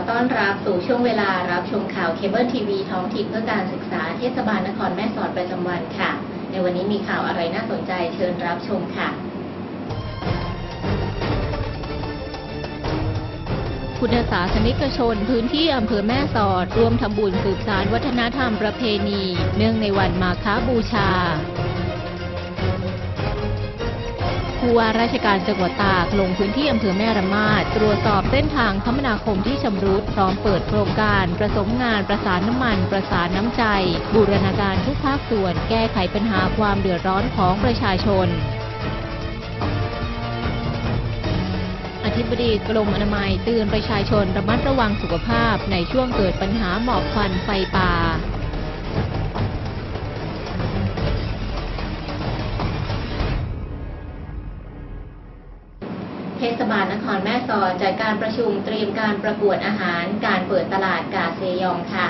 ขอต้อนรับสู่ช่วงเวลารับชมข่าวเคเบิลทีวีท้องถิ่นเพื่อการศึกษาเทศบาลนครแม่สอดประจำวันค่ะ ในวันนี้มีข่าวอะไรน่าสนใจเชิญรับชมค่ะพุทธศาสนิกชนพื้นที่อำเภอแม่สอดร่วมทำบุญสืบสารวัฒนธรรมประเพณี เนื่องในวันมาฆบูชา ผู้ว่าราชการจังหวัดตากลงพื้นที่อำเภอแม่ระมาดตรวจสอบเส้นทางคมนาคมที่ชำรุดพร้อมเปิดโครงการประสมงานประสานน้ำมัน ประสานน้ำใจ บูรณาการทุกภาคส่วน แก้ไขปัญหาความเดือดร้อนของประชาชนอธิบดีกรมอนามัยเตือนประชาชนระมัดระวังสุขภาพในช่วงเกิดปัญหาหมอกควันไฟป่า เทศบาลนครแม่สอดจัดการประชุมเตรียมการประกวดอาหาร การเปิดตลาดกาเซยองค่ะ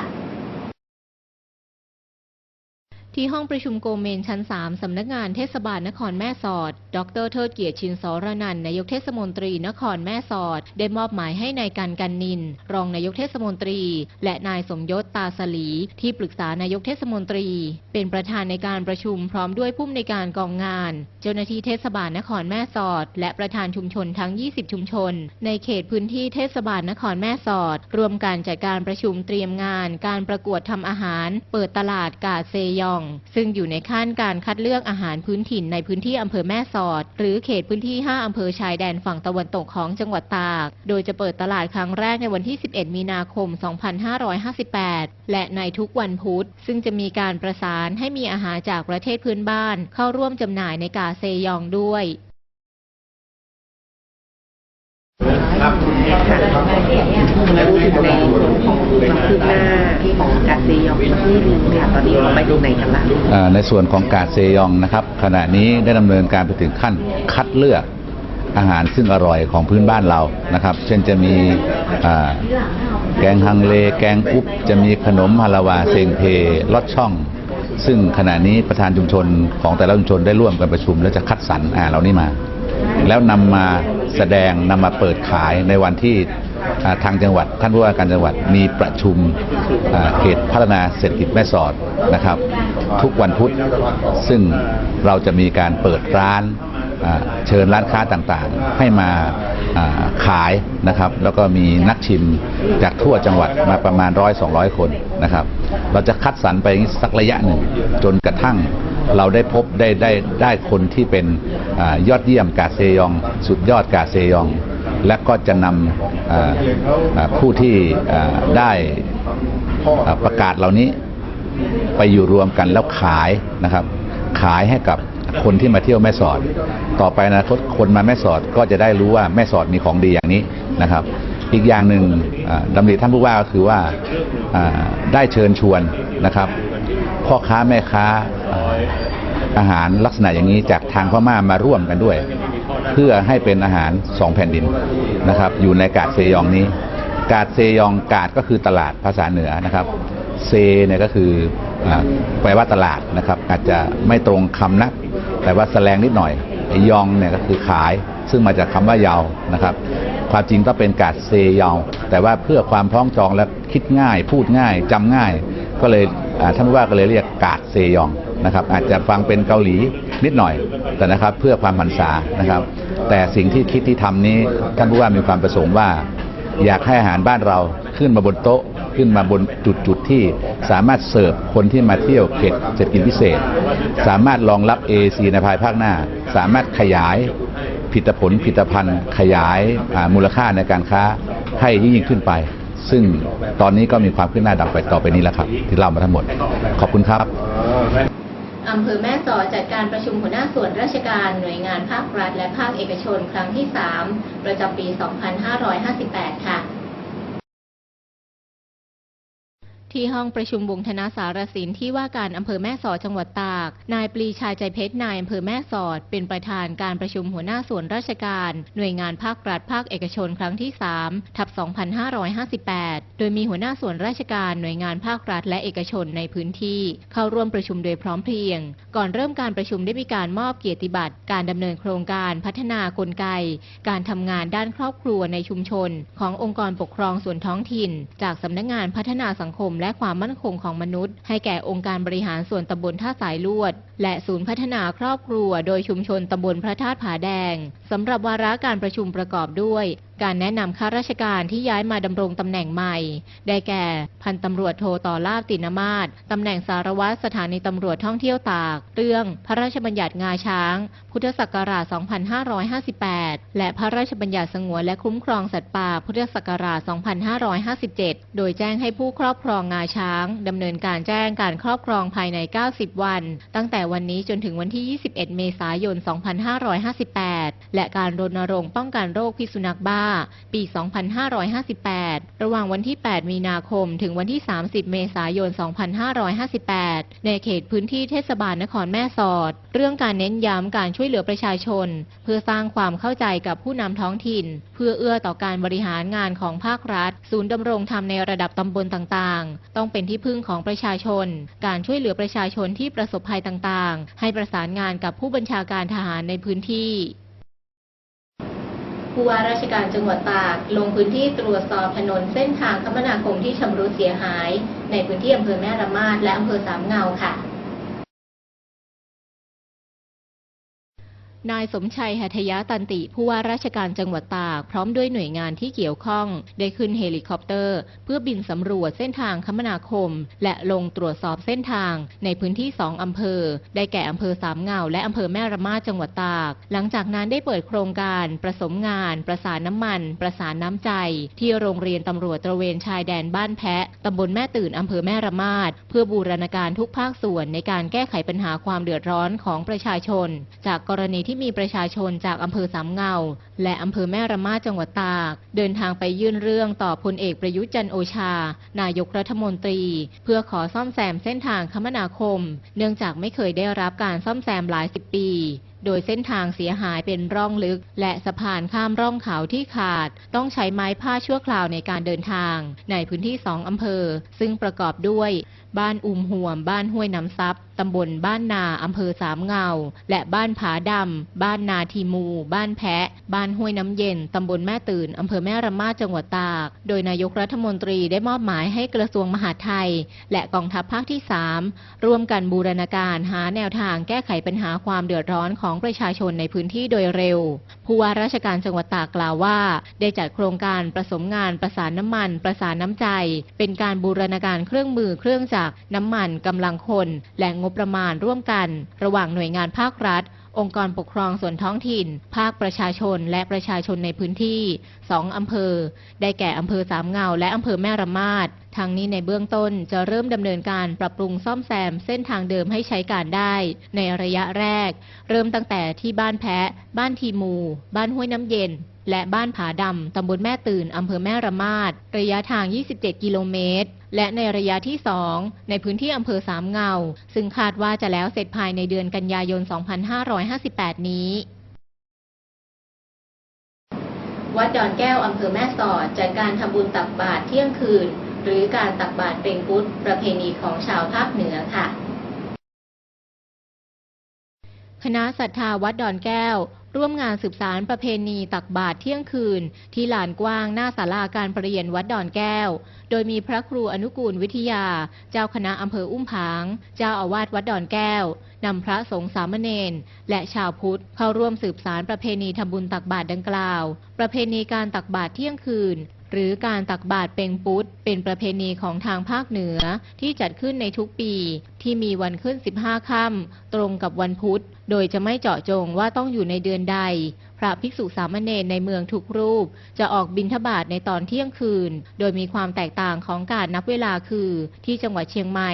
ที่ห้องประชุมโกเมนชั้น 3 สำนักงานเทศบาลนครแม่สอด ดรเทิดเกียรติชินสรนันนายกเทศมนตรีนครแม่สอด ได้มอบหมายให้นายกันกันนิน รองนายกเทศมนตรี และนายสมยศตาสลี ที่ปรึกษานายกเทศมนตรี เป็นประธานในการประชุมพร้อมด้วยผู้อำนวยการกองงาน เจ้าหน้าที่เทศบาลนครแม่สอด และประธานชุมชนทั้ง 20 ชุมชน ในเขตพื้นที่เทศบาลนครแม่สอด รวมการจัดการประชุมเตรียมงาน การประกวดทำอาหาร เปิดตลาดกาเซยองซึ่งอยู่ในขั้นการคัดเลือกอาหารพื้นถิ่นในพื้นที่อำเภอแม่สอด หรือเขตพื้นที่ 5 อำเภอชายแดนฝั่งตะวันตกของจังหวัดตาก โดยจะเปิดตลาดครั้งแรกในวันที่ 11 มีนาคม 2558 และในทุกวันพุธ ซึ่งจะมีการประสานให้มีอาหารจากประเทศพื้นบ้าน เข้าร่วมจำหน่ายในกาเซยองด้วยค่ะมาพูดถึงในส่วนของความคืบหน้าของการซียองที่หนึ่งค่ะตอนนี้เราไปถึงไหนกันละอ่าในส่วนของกาเซยองนะครับ ขณะนี้ได้ดำเนินการไปถึงขั้นคัดเลือกอาหารซึ่งอร่อยของพื้นบ้านเรานะครับ เช่นจะมีแกงฮังเล แกงอุ๊บ จะมีขนมฮาลาวาเซงเพลอดช่อง ซึ่งขณะนี้ประธานชุมชนของแต่ละชุมชนได้ร่วมกันประชุม แล้วจะคัดสรรอาหารเหล่านี้มา แล้วนำมาแสดงนำมาเปิดขายในวันที่ทางจังหวัด ท่านผู้ว่าการจังหวัดมีประชุมเขตพัฒนาเศรษฐกิจแม่สอดนะครับ ทุกวันพุธซึ่งเราจะมีการเปิดร้านเชิญร้านค้าต่างๆ ให้มาขายนะครับ แล้วก็มีนักชิมจากทั่วจังหวัดมาประมาณร้อยสองร้อยคนนะครับ เราจะคัดสรรไปสักระยะหนึ่งจนกระทั่ง เราได้พบได้ได้ได้คนที่เป็นอยอดเยี่ยมกาเซยอง สุดยอดกาเซยอง และก็จะนำผู้ที่ได้ประกาศเหล่านี้ไปอยู่รวมกันแล้วขายนะครับ ขายให้กับคนที่มาเที่ยวแม่สอด ต่อไปนะคตคนมาแม่สอดก็จะได้รู้ว่าแม่สอดมีของดีอย่างนี้นะครับ อีกอย่างหนึ่งดำริท่านผู้ว่าก็คือว่าได้เชิญชวนนะครับ พ่อค้าแม่ค้าอาหารลักษณะอย่างนี้จากทางพม่ามาร่วมกันด้วย เพื่อให้เป็นอาหารสองแผ่นดินนะครับ อยู่ในกาดเซยองนี้ กาดเซยองกาดก็คือตลาดภาษาเหนือนะครับ เซเนี่ยก็คือแปลว่าตลาดนะครับ อาจจะไม่ตรงคำนัก แต่ว่าแสลงนิดหน่อยยองเนี่ยก็คือขาย ซึ่งมาจากคำว่ายาวนะครับ ความจริงก็เป็นกาดเซยาวแต่ว่าเพื่อความพ้องจองและคิดง่าย พูดง่ายจำง่าย ก็เลย ท่านผู้ว่าก็เลยเรียกกาดเซยองนะครับอาจจะฟังเป็นเกาหลีนิดหน่อยแต่นะครับเพื่อความหันษานะครับ แต่สิ่งที่คิดที่ทำนี้ท่านผู้ว่ามีความประสงค์ว่า อยากให้อาหารบ้านเราขึ้นมาบนโต๊ะขึ้นมาบนจุดจุดที่สามารถเสิร์ฟคนที่มาเที่ยวเขตเศรษฐกิจพิเศษ สามารถรองรับ AC ในภายภาคหน้า สามารถขยายผลิตผลผลิตภัณฑ์ ขยายมูลค่าในการค้าให้ยิ่งขึ้นไป ซึ่งตอนนี้ก็มีความขึ้นหน้าดังไปต่อไปนี้แล้วครับ ที่เล่ามาทั้งหมด ขอบคุณครับอำเภอแม่สอดจัดการประชุมหัวหน้าส่วนราชการหน่วยงานภาครัฐและภาคเอกชนครั้งที่ 3 ประจำปี 2558 ค่ะ ที่ห้องประชุมวงธนาสารสินที่ว่าการอำเภอแม่สอดจังหวัดตาก นายปรีชาใจเพชรนายอำเภอแม่สอด เป็นประธานการประชุมหัวหน้าส่วนราชการ หน่วยงานภาครัฐภาคเอกชนครั้งที่ 3 ทับ 2558 โดยมีหัวหน้าส่วนราชการหน่วยงานภาครัฐและเอกชนในพื้นที่ เข้าร่วมประชุมโดยพร้อมเพรียง ก่อนเริ่มการประชุมได้มีการมอบเกียรติบัตร การดำเนินโครงการพัฒนากลไก การทำงานด้านครอบครัวในชุมชน ขององค์กรปกครองส่วนท้องถิ่น จากสำนักงานพัฒนาสังคมและความมั่นคงของมนุษย์ ให้แก่องค์การบริหารส่วนตำบลท่าสายลวด และศูนย์พัฒนาครอบครัว โดยชุมชนตำบลพระธาตุผาแดงสำหรับวาระการประชุมประกอบด้วย การแนะนำข้าราชการที่ย้ายมาดำรงตำแหน่งใหม่ ได้แก่ พันตำรวจโทต่อลาบตินมาศตำแหน่งสารวัตรสถานีตำรวจท่องเที่ยวตาก เรื่องพระราชบัญญัติงาช้าง พุทธศักราช 2558 และพระราชบัญญัติสงวนและคุ้มครองสัตว์ป่า พุทธศักราช 2557 โดยแจ้งให้ผู้ครอบครองงาช้างดำเนินการแจ้งการครอบครองภายใน 90 วัน ตั้งแต่วันนี้จนถึงวันที่ 21 เมษายน 2558 และการรณรงค์ป้องกันโรคพิษสุนัขบ้าปี 2558 ระหว่างวันที่ 8 มีนาคม ถึงวันที่ 30 เมษายน 2558 ในเขตพื้นที่เทศบาลนครแม่สอด เรื่องการเน้นย้ำการช่วยเหลือประชาชน เพื่อสร้างความเข้าใจกับผู้นำท้องถิ่น เพื่อเอื้อต่อการบริหารงานของภาครัฐ ศูนย์ดำรงธรรมในระดับตำบลต่างๆ ต้องเป็นที่พึ่งของประชาชน การช่วยเหลือประชาชนที่ประสบภัยต่างๆ ให้ประสานงานกับผู้บัญชาการทหารในพื้นที่ ผู้ว่าราชการจังหวัดตากลงพื้นที่ตรวจสอบถนนเส้นทางคมนาคมที่ชำรุดเสียหาย ในพื้นที่อำเภอแม่ระมาดและอำเภอสามเงาค่ะ นายสมชัยหัตยะตันติผู้ว่าราชการจังหวัดตาก พร้อมด้วยหน่วยงานที่เกี่ยวข้อง ได้ขึ้นเฮลิคอปเตอร์ เพื่อบินสำรวจเส้นทางคมนาคม และลงตรวจสอบเส้นทางในพื้นที่สองอำเภอ ได้แก่อำเภอสามเงาและอำเภอแม่ระมาจังหวัดตาก หลังจากนั้นได้เปิดโครงการ ประสมงาน ประสานน้ำมัน ประสานน้ำใจ ที่โรงเรียนตำรวจตระเวนชายแดนบ้านแพะตำบลแม่ตื่นอำเภอแม่ระมาดเพื่อบูรณาการทุกภาคส่วนในการแก้ไขปัญหาความเดือดร้อนของประชาชน จากกรณีที่มีประชาชนจากอำเภอสามเงา และอำเภอแม่ระมาจังหวัดตาก เดินทางไปยื่นเรื่องต่อพลเอกประยุทธ์จันโอชา นายกรัฐมนตรี เพื่อขอซ่อมแซมเส้นทางคมนาคม เนื่องจากไม่เคยได้รับการซ่อมแซมหลายสิบปีโดยเส้นทางเสียหายเป็นร่องลึก และสะพานข้ามร่องเขาที่ขาด ต้องใช้ไม้ผ้าชั่วคราวในการเดินทาง ในพื้นที่สองอำเภอ ซึ่งประกอบด้วย บ้านอุมห่วม บ้านห้วยน้ำซับ ตำบลบ้านนาอำเภอสามเงา และบ้านผาดำ บ้านนาทีมู บ้านแพะ บ้านห้วยน้ำเย็น ตำบลแม่ตื่นอำเภอแม่ระมาจังหวัดตาก โดยนายกรัฐมนตรีได้มอบหมายให้กระทรวงมหาดไทย และกองทัพภาคที่ 3 ร่วมกันบูรณาการหาแนวทางแก้ไขปัญหาความเดือดร้อนของประชาชนในพื้นที่โดยเร็ว ผู้ว่าราชการจังหวัดตากกล่าวว่า ได้จัดโครงการประสมงานประสานน้ำมัน ประสานน้ำใจ เป็นการบูรณาการเครื่องมือเครื่องจักรน้ำมันกำลังคน และงบประมาณร่วมกัน ระหว่างหน่วยงานภาครัฐ องค์กรปกครองส่วนท้องถิ่น ภาคประชาชน และประชาชนในพื้นที่สองอำเภอ ได้แก่อำเภอสามเงา และอำเภอแม่ระมาดทางนี้ในเบื้องต้นจะเริ่มดำเนินการปรับปรุงซ่อมแซมเส้นทางเดิมให้ใช้การได้ ในระยะแรก เริ่มตั้งแต่ที่บ้านแพะ บ้านทีมู บ้านห้วยน้ำเย็นและบ้านผาดำ ตำบลแม่ตื่น อำเภอแม่ระมาด ระยะทาง 27 กิโลเมตร และในระยะที่ 2 ในพื้นที่อำเภอสามเงา ซึ่งคาดว่าจะแล้วเสร็จภายในเดือนกันยายน 2558 นี้ วัดดอนแก้วอำเภอแม่สอดจัดการทำบุญตักบาตรเที่ยงคืน หรือการตักบาตรเป็นพุทธประเพณีของชาวภาคเหนือค่ะคณะศรัทธาวัดดอนแก้ว ร่วมงานสืบสารประเพณีตักบาตรเที่ยงคืน ที่ลานกว้างหน้าศาลาการประเรียนวัดดอนแก้ว โดยมีพระครูอนุกูลวิทยา เจ้าคณะอำเภออุ้มผาง เจ้าอาวาสวัดดอนแก้วนำพระสงฆ์สามเณรและชาวพุทธเข้าร่วมสืบสารประเพณีทำบุญตักบาตรดังกล่าว ประเพณีการตักบาตรเที่ยงคืนหรือการตักบาตรเป็งปุตเป็นประเพณีของทางภาคเหนือที่จัดขึ้นในทุกปีที่มีวันขึ้น 15 ค่ำตรงกับวันพุธ โดยจะไม่เจาะจงว่าต้องอยู่ในเดือนใด พระภิกษุสามเณรในเมืองทุกรูป จะออกบิณฑบาตในตอนเที่ยงคืน โดยมีความแตกต่างของการนับเวลาคือ ที่จังหวัดเชียงใหม่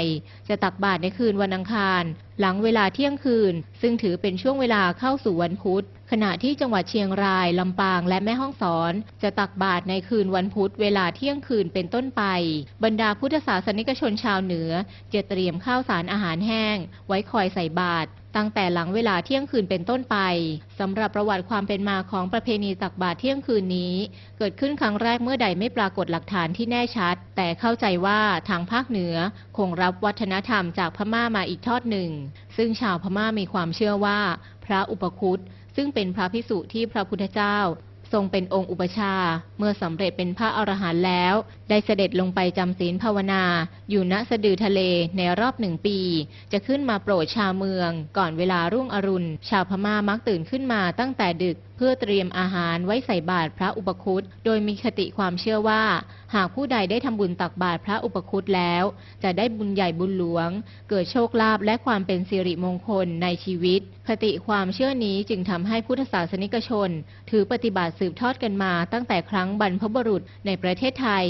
จะตักบาตรในคืนวันอังคาร หลังเวลาเที่ยงคืน ซึ่งถือเป็นช่วงเวลาเข้าสู่วันพุธ ขณะที่จังหวัดเชียงราย ลำปางและแม่ฮ่องสอน จะตักบาตรในคืนวันพุธ เวลาเที่ยงคืนเป็นต้นไป บรรดาพุทธศาสนิกชนชาวเหนือจะเตรียมข้าวสารอาหารแห้ง ไว้คอยใส่บาตรตั้งแต่หลังเวลาเที่ยงคืนเป็นต้นไปสำหรับประวัติความเป็นมาของประเพณีตักบาตรเที่ยงคืนนี้ เกิดขึ้นครั้งแรกเมื่อใดไม่ปรากฏหลักฐานที่แน่ชัด แต่เข้าใจว่าทางภาคเหนือคงรับวัฒนธรรมจากพม่ามาอีกทอดหนึ่ง ซึ่งชาวพม่ามีความเชื่อว่า พระอุปคุตซึ่งเป็นพระภิกษุที่พระพุทธเจ้า ทรงเป็นองค์อุปชา เมื่อสำเร็จเป็นพระอรหันต์แล้ว ได้เสด็จลงไปจำศีลภาวนา อยู่ณสะดือทะเลในรอบหนึ่งปี จะขึ้นมาโปรดชาวเมือง ก่อนเวลารุ่งอรุณ ชาวพม่ามักตื่นขึ้นมาตั้งแต่ดึกเพื่อเตรียมอาหารไว้ใส่บาตรพระอุปคุตโดยมีคติความเชื่อว่า หากผู้ใดได้ทำบุญตักบาตรพระอุปคุตแล้ว จะได้บุญใหญ่บุญหลวง เกิดโชคลาภและความเป็นสิริมงคลในชีวิต คติความเชื่อนี้จึงทำให้พุทธศาสนิกชน ถือปฏิบัติสืบทอดกันมาตั้งแต่ครั้งบรรพบุรุษในประเทศไทย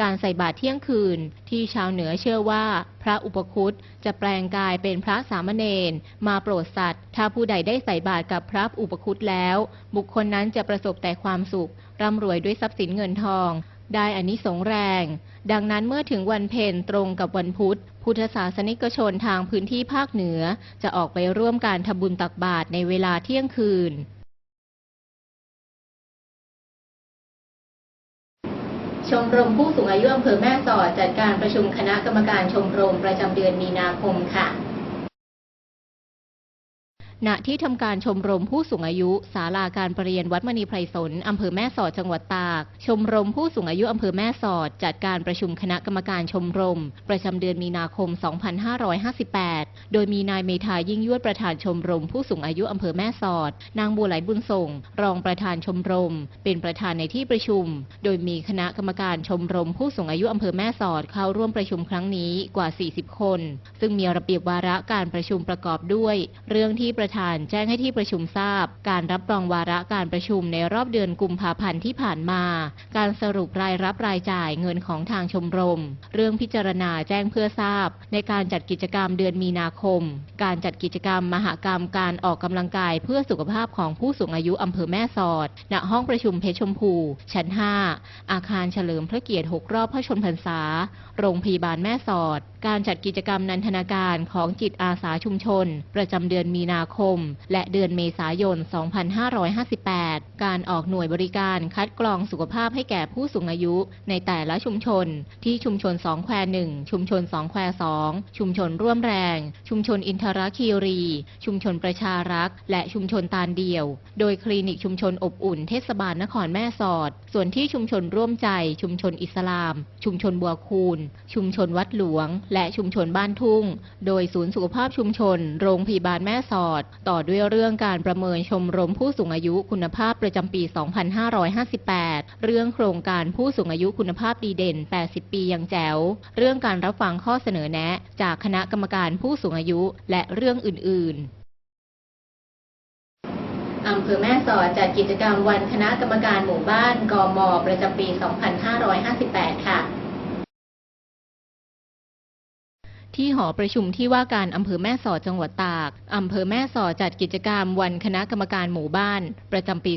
การใส่บาตรเที่ยงคืน ที่ชาวเหนือเชื่อว่า พระอุปคุตจะแปลงกายเป็นพระสามเณรมาโปรดสัตว์ ถ้าผู้ใดได้ใส่บาตรกับพระอุปคุตแล้วบุคคลนั้นจะประสบแต่ความสุข ร่ำรวยด้วยทรัพย์สินเงินทอง ได้อานิสงส์แรง ดังนั้นเมื่อถึงวันเพ็ญตรงกับวันพุธ พุทธศาสนิกชนทางพื้นที่ภาคเหนือ จะออกไปร่วมการทำบุญตักบาตรในเวลาเที่ยงคืนชมรมผู้สูงอายุอำเภอแม่สอดจัดการประชุมคณะกรรมการชมรมประจำเดือนมีนาคมค่ะ ณที่ทำการชมรมผู้สูงอายุศาลาการประเรียนวัดมณีไพรสนอำเภอแม่สอดจังหวัดตาก ชมรมผู้สูงอายุอำเภอแม่สอด จัดการประชุมคณะกรรมการชมรม ประจำเดือนมีนาคม 2558 โดยมีนายเมธายิ่งยวดประธานชมรมผู้สูงอายุอำเภอแม่สอด นางบัวไหลบุญส่ง รองประธานชมรม เป็นประธานในที่ประชุม โดยมีคณะกรรมการชมรมผู้สูงอายุอำเภอแม่สอดเข้าร่วมประชุมครั้งนี้กว่า 40 คน ซึ่งมีระเบียบวาระการประชุมประกอบด้วย เรื่องที่ประธานแจ้งให้ที่ประชุมทราบ การรับรองวาระการประชุมในรอบเดือนกุมภาพันธ์ที่ผ่านมา การสรุปรายรับรายจ่ายเงินของทางชมรม เรื่องพิจารณาแจ้งเพื่อทราบ ในการจัดกิจกรรมเดือนมีนาคม การจัดกิจกรรมมหกรรมการออกกำลังกายเพื่อสุขภาพของผู้สูงอายุอำเภอแม่สอด ณ ห้องประชุมเพชรชมพู ชั้น 5 อาคารเฉลิมพระเกียรติ 6 รอบพระชนพรรษา โรงพยาบาลแม่สอด การจัดกิจกรรมนันทนาการของจิตอาสาชุมชน ประจำเดือนมีนาคม และเดือนเมษายน 2558 การออกหน่วยบริการคัดกรองสุขภาพให้แก่ผู้สูงอายุในแต่ละชุมชน ที่ชุมชนสองแควหนึ่งชุมชนสองแควสองชุมชนร่วมแรง ชุมชนอินทรคีรี ชุมชนประชารักษ์ และชุมชนตาลเดี่ยว โดยคลินิกชุมชนอบอุ่นเทศบาลนครแม่สอด ส่วนที่ชุมชนร่วมใจ ชุมชนอิสลาม ชุมชนบัวคูน ชุมชนวัดหลวง และชุมชนบ้านทุ่ง โดยศูนย์สุขภาพชุมชน โรงพยาบาลแม่สอดต่อด้วยเรื่องการประเมินชมรมผู้สูงอายุคุณภาพประจำปี 2558 เรื่องโครงการผู้สูงอายุคุณภาพดีเด่น 80 ปียังแจ๋ว เรื่องการรับฟังข้อเสนอแนะ จากคณะกรรมการผู้สูงอายุและเรื่องอื่น ๆอำเภอแม่สอดจัดกิจกรรมวันคณะกรรมการหมู่บ้านกมประจำปี 2558 ค่ะ ที่หอประชุมที่ว่าการอำเภอแม่สอดจังหวัดตาก อำเภอแม่สอดจัดกิจกรรมวันคณะกรรมการหมู่บ้าน ประจำปี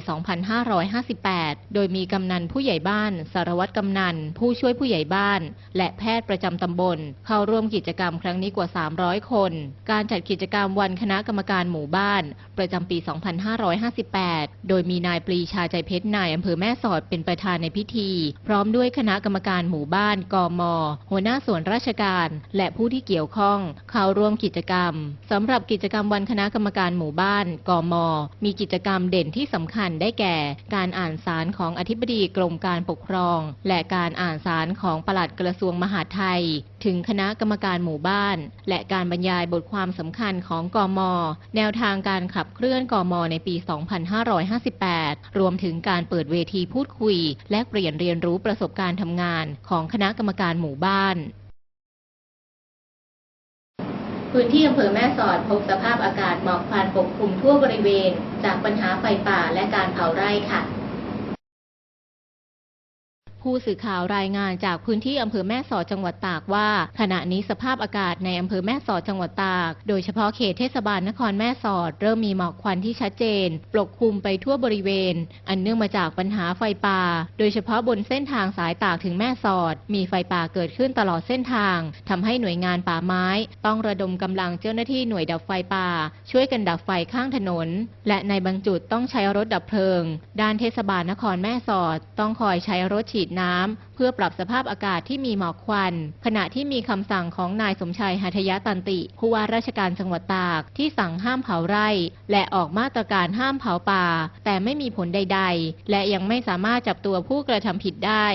2558 โดยมีกำนันผู้ใหญ่บ้าน สารวัตรกำนัน ผู้ช่วยผู้ใหญ่บ้าน และแพทย์ประจำตำบล เข้าร่วมกิจกรรมครั้งนี้กว่า 300 คน การจัดกิจกรรมวันคณะกรรมการหมู่บ้าน ประจำปี 2558 โดยมีนายปรีชาใจเพชรนายอำเภอแม่สอดเป็นประธานในพิธี พร้อมด้วยคณะกรรมการหมู่บ้านกมหัวหน้าส่วนราชการ และผู้ที่เกี่ยวข้อง เข้าร่วมกิจกรรมสำหรับกิจกรรมวันคณะกรรมการหมู่บ้าน กม มีกิจกรรมเด่นที่สำคัญได้แก่ การอ่านสารของอธิบดีกรมการปกครอง และการอ่านสารของปลัดกระทรวงมหาดไทย ถึงคณะกรรมการหมู่บ้าน และการบรรยายบทความสำคัญของกม แนวทางการขับเคลื่อนกม ในปี 2558 รวมถึงการเปิดเวทีพูดคุย และเปลี่ยนเรียนรู้ประสบการณ์ทำงานของคณะกรรมการหมู่บ้าน พื้นที่อำเภอแม่สอดพบสภาพอากาศหมอกควันปกคลุมทั่วบริเวณ จากปัญหาไฟป่าและการเผาไร่ค่ะ ผู้สื่อข่าวรายงานจากพื้นที่อำเภอแม่สอดจังหวัดตากว่า ขณะนี้สภาพอากาศในอำเภอแม่สอดจังหวัดตาก โดยเฉพาะเขตเทศบาลนครแม่สอด เริ่มมีหมอกควันที่ชัดเจน ปกคลุมไปทั่วบริเวณ อันเนื่องมาจากปัญหาไฟป่า โดยเฉพาะบนเส้นทางสายตากถึงแม่สอด มีไฟป่าเกิดขึ้นตลอดเส้นทางทำให้หน่วยงานป่าไม้ ต้องระดมกำลังเจ้าหน้าที่หน่วยดับไฟป่า ช่วยกันดับไฟข้างถนน และในบางจุดต้องใช้รถดับเพลิง ด้านเทศบาลนครแม่สอด ต้องคอยใช้รถฉีดน้ำเพื่อปรับสภาพอากาศที่มีหมอกควัน ขณะที่มีคำสั่งของนายสมชัยหัทยะตันติ ผู้ว่าราชการจังหวัดตากที่สั่งห้ามเผาไร่ และออกมาตรการห้ามเผาป่า แต่ไม่มีผลใด ๆ และยังไม่สามารถจับตัวผู้กระทำผิดได้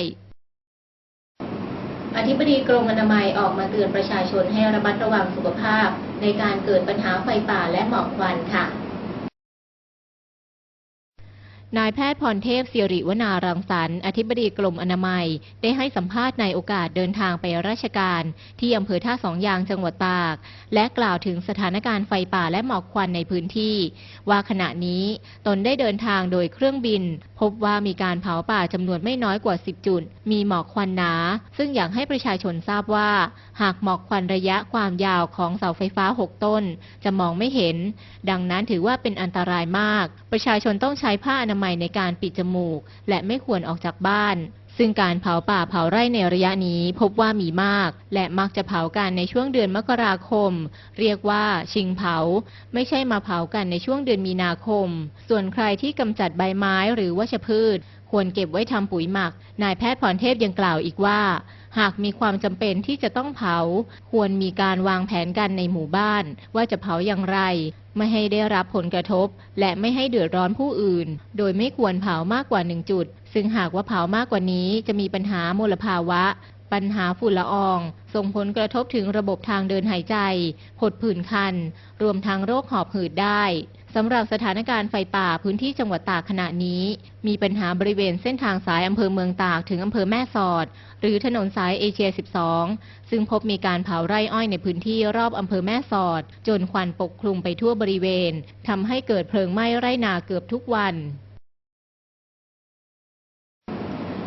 อธิบดีกรมอนามัยออกมาเตือนประชาชนให้ระมัดระวังสุขภาพ ในการเกิดปัญหาไฟป่าและหมอกควันค่ะ นายแพทย์พรเทพสิริวนารังสรรค์อธิบดีกรมอนามัย ได้ให้สัมภาษณ์ในโอกาสเดินทางไปราชการ ที่อำเภอท่าสองยางจังหวัดตาก และกล่าวถึงสถานการณ์ไฟป่าและหมอกควันในพื้นที่ ว่าขณะนี้ตนได้เดินทางโดยเครื่องบิน พบว่ามีการเผาป่าจำนวนไม่น้อยกว่า 10 จุด มีหมอกควันหนา ซึ่งอยากให้ประชาชนทราบว่า หากหมอกควันระยะความยาวของเสาไฟฟ้า 6 ต้น จะมองไม่เห็น ดังนั้นถือว่าเป็นอันตรายมาก ประชาชนต้องใช้ผ้าอนามัยในการปิดจมูก และไม่ควรออกจากบ้าน ซึ่งการเผาป่าเผาไร่ในระยะนี้พบว่ามีมาก และมักจะเผากันในช่วงเดือนมกราคม เรียกว่าชิงเผา ไม่ใช่มาเผากันในช่วงเดือนมีนาคม ส่วนใครที่กำจัดใบไม้หรือวัชพืช ควรเก็บไว้ทำปุ๋ยหมัก นายแพทย์พรเทพยังกล่าวอีกว่า หากมีความจำเป็นที่จะต้องเผา ควรมีการวางแผนกันในหมู่บ้าน ว่าจะเผาอย่างไร ไม่ให้ได้รับผลกระทบ และไม่ให้เดือดร้อนผู้อื่น โดยไม่ควรเผามากกว่าหนึ่งจุด ซึ่งหากว่าเผามากกว่านี้จะมีปัญหามลภาวะ ปัญหาฝุ่นละออง ส่งผลกระทบถึงระบบทางเดินหายใจ ผดผื่นคัน รวมทั้งโรคหอบหืดได้ สำหรับสถานการณ์ไฟป่าพื้นที่จังหวัดตากขณะนี้ มีปัญหาบริเวณเส้นทางสายอำเภอเมืองตากถึงอำเภอแม่สอด หรือถนนสายเอเชีย 12 ซึ่งพบมีการเผาไร่อ้อยในพื้นที่รอบอำเภอแม่สอด จนควันปกคลุมไปทั่วบริเวณทำให้เกิดเพลิงไหม้ไร่นาเกือบทุกวัน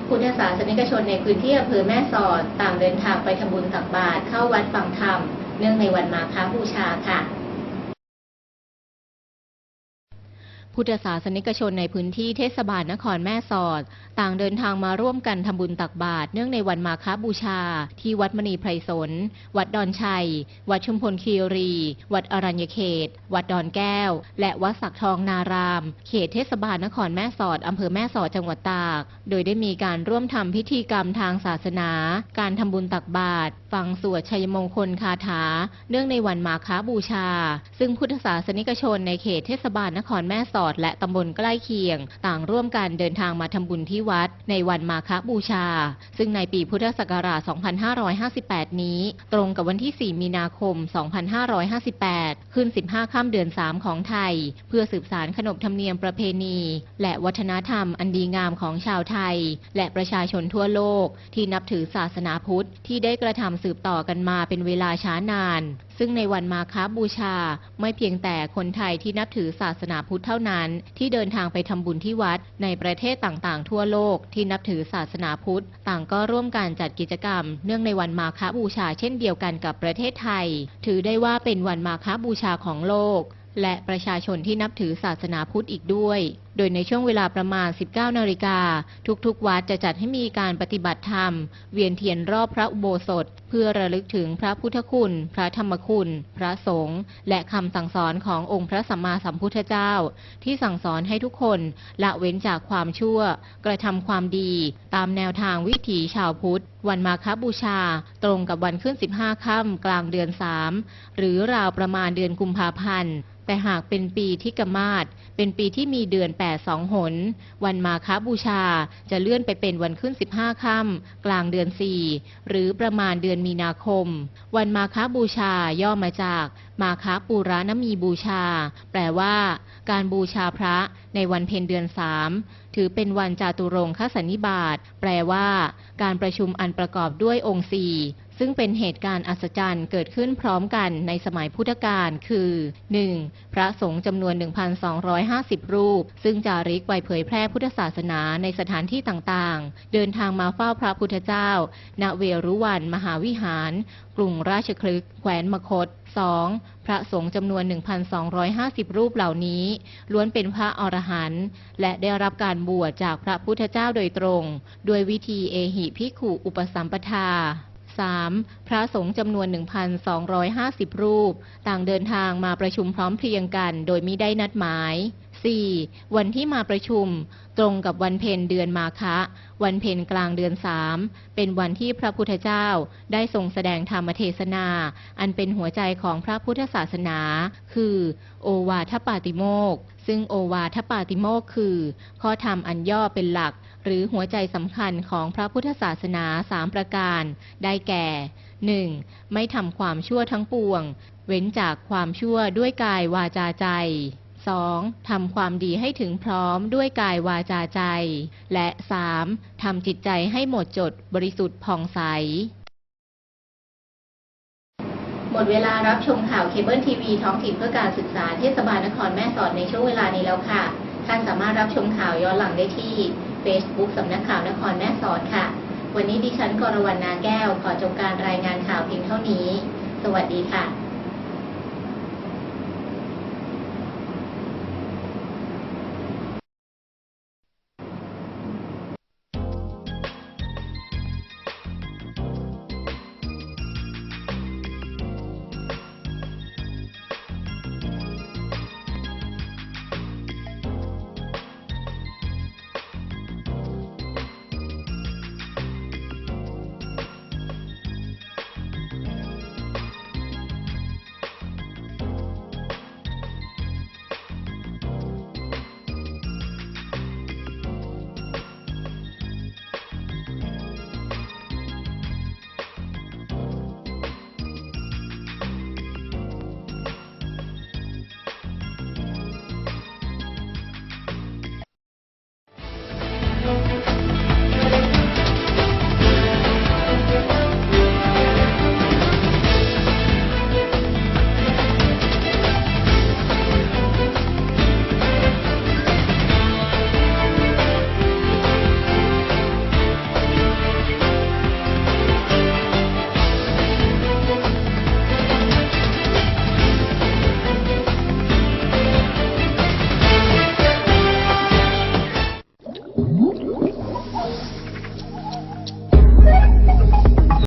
พุทธศาสนิกชนในพื้นที่อำเภอแม่สอดต่างเดินทางไปทำบุญตักบาตรเข้าวัดฟังธรรม เนื่องในวันมาฆบูชาค่ะ พุทธศาสนิกชนในพื้นที่เทศบาลนครแม่สอด ต่างเดินทางมาร่วมกันทำบุญตักบาตรเนื่องในวันมาฆบูชา ที่วัดมณีไพรสน วัดดอนชัย วัดชุมพลคีรี วัดอรัญญเขต วัดดอนแก้ว และวัดสักทองนาราม เขตเทศบาลนครแม่สอดอำเภอแม่สอดจังหวัดตาก โดยได้มีการร่วมทำพิธีกรรมทางศาสนา การทำบุญตักบาตรฟังสวดชัยมงคลคาถา เนื่องในวันมาฆบูชา ซึ่งพุทธศาสนิกชนในเขตเทศบาลนครแม่สอดและตำบลใกล้เคียง ต่างร่วมกันเดินทางมาทำบุญที่วัด ในวันมาฆบูชา ซึ่งในปีพุทธศักราช 2558 นี้ ตรงกับวันที่ 4 มีนาคม 2558 ขึ้น 15ค่ำเดือน 3 ของไทย เพื่อสืบสารขนบธรรมเนียมประเพณี และวัฒนธรรมอันดีงามของชาวไทย และประชาชนทั่วโลก ที่นับถือศาสนาพุทธที่ได้กระทำสืบต่อกันมาเป็นเวลาช้านาน ซึ่งในวันมาฆบูชา ไม่เพียงแต่คนไทยที่นับถือศาสนาพุทธเท่านั้นที่เดินทางไปทำบุญที่วัดในประเทศต่างๆ ทั่วโลกที่นับถือศาสนาพุทธ ต่างก็ร่วมกันจัดกิจกรรม เนื่องในวันมาฆบูชาเช่นเดียวกันกับประเทศไทย ถือได้ว่าเป็นวันมาฆบูชาของโลก และประชาชนที่นับถือศาสนาพุทธอีกด้วยโดยในช่วงเวลาประมาณ 19 นาฬิกา ทุกๆ วัดจะจัดให้มีการปฏิบัติธรรม เวียนเทียนรอบพระอุโบสถ เพื่อระลึกถึงพระพุทธคุณ พระธรรมคุณ พระสงฆ์และคำสั่งสอนขององค์พระสัมมาสัมพุทธเจ้า ที่สั่งสอนให้ทุกคนละเว้นจากความชั่ว กระทำความดี ตามแนวทางวิถีชาวพุทธ วันมาคบูชา ตรงกับวันขึ้น 15 ค่ำกลางเดือน 3 หรือราวประมาณเดือนกุมภาพันธ์แต่หากเป็นปีที่กมาศเป็นปีที่มีเดือน8สองหน วันมาคบูชาจะเลื่อนไปเป็นวันขึ้น 15 ค่ำกลางเดือน 4 หรือประมาณเดือนมีนาคม วันมาคบูชาย่อมาจาก มาคปูรานมีบูชา แปลว่า การบูชาพระในวันเพ็ญเดือน 3 ถือเป็นวันจาตุรงคสันนิบาตแปลว่า การประชุมอันประกอบด้วยองค์สี่ ซึ่งเป็นเหตุการณ์อัศจรรย์เกิดขึ้นพร้อมกันในสมัยพุทธกาลคือ 1. พระสงฆ์จำนวน 1,250 รูป ซึ่งจาริกไปเผยแพร่พุทธศาสนาในสถานที่ต่างๆ เดินทางมาเฝ้าพระพุทธเจ้า ณเวรุวันมหาวิหาร กรุงราชคลึกแคว้นมคต 2. พระสงฆ์จำนวน 1,250 รูปเหล่านี้ ล้วนเป็นพระอรหันต์และได้รับการบวชจากพระพุทธเจ้าโดยตรง ด้วยวิธีเอหิภิกขุอุปสัมปทา 3. พระสงฆ์จำนวน 1,250 รูป ต่างเดินทางมาประชุมพร้อมเพรียงกัน โดยมิได้นัดหมาย 4. วันที่มาประชุม ตรงกับวันเพ็ญเดือนมาคะ วันเพ็ญกลางเดือนสามเป็นวันที่พระพุทธเจ้าได้ทรงแสดงธรรมเทศนา อันเป็นหัวใจของพระพุทธศาสนา คือ โอวาทปาติโมก ซึ่งโอวาทปาติโมกคือ ข้อธรรมอันย่อเป็นหลัก หรือหัวใจสำคัญของพระพุทธศาสนาสามประการ ได้แก่ 1. ไม่ทำความชั่วทั้งปวง เว้นจากความชั่วด้วยกายวาจาใจ 2. ทำความดีให้ถึงพร้อมด้วยกายวาจาใจ และ 3. ทำจิตใจให้หมดจดบริสุทธิ์ผ่องใส หมดเวลารับชมข่าวเคเบิลทีวีท้องถิ่นเพื่อการศึกษาเทศบาลนครแม่สอดในช่วงเวลานี้แล้วค่ะ ท่านสามารถรับชมข่าวย้อนหลังได้ที่ Facebook สำนักข่าวนครแม่สอดค่ะ วันนี้ดิฉันกรวรรณนาแก้ว ขอจบการรายงานข่าวเพียงเท่านี้ สวัสดีค่ะ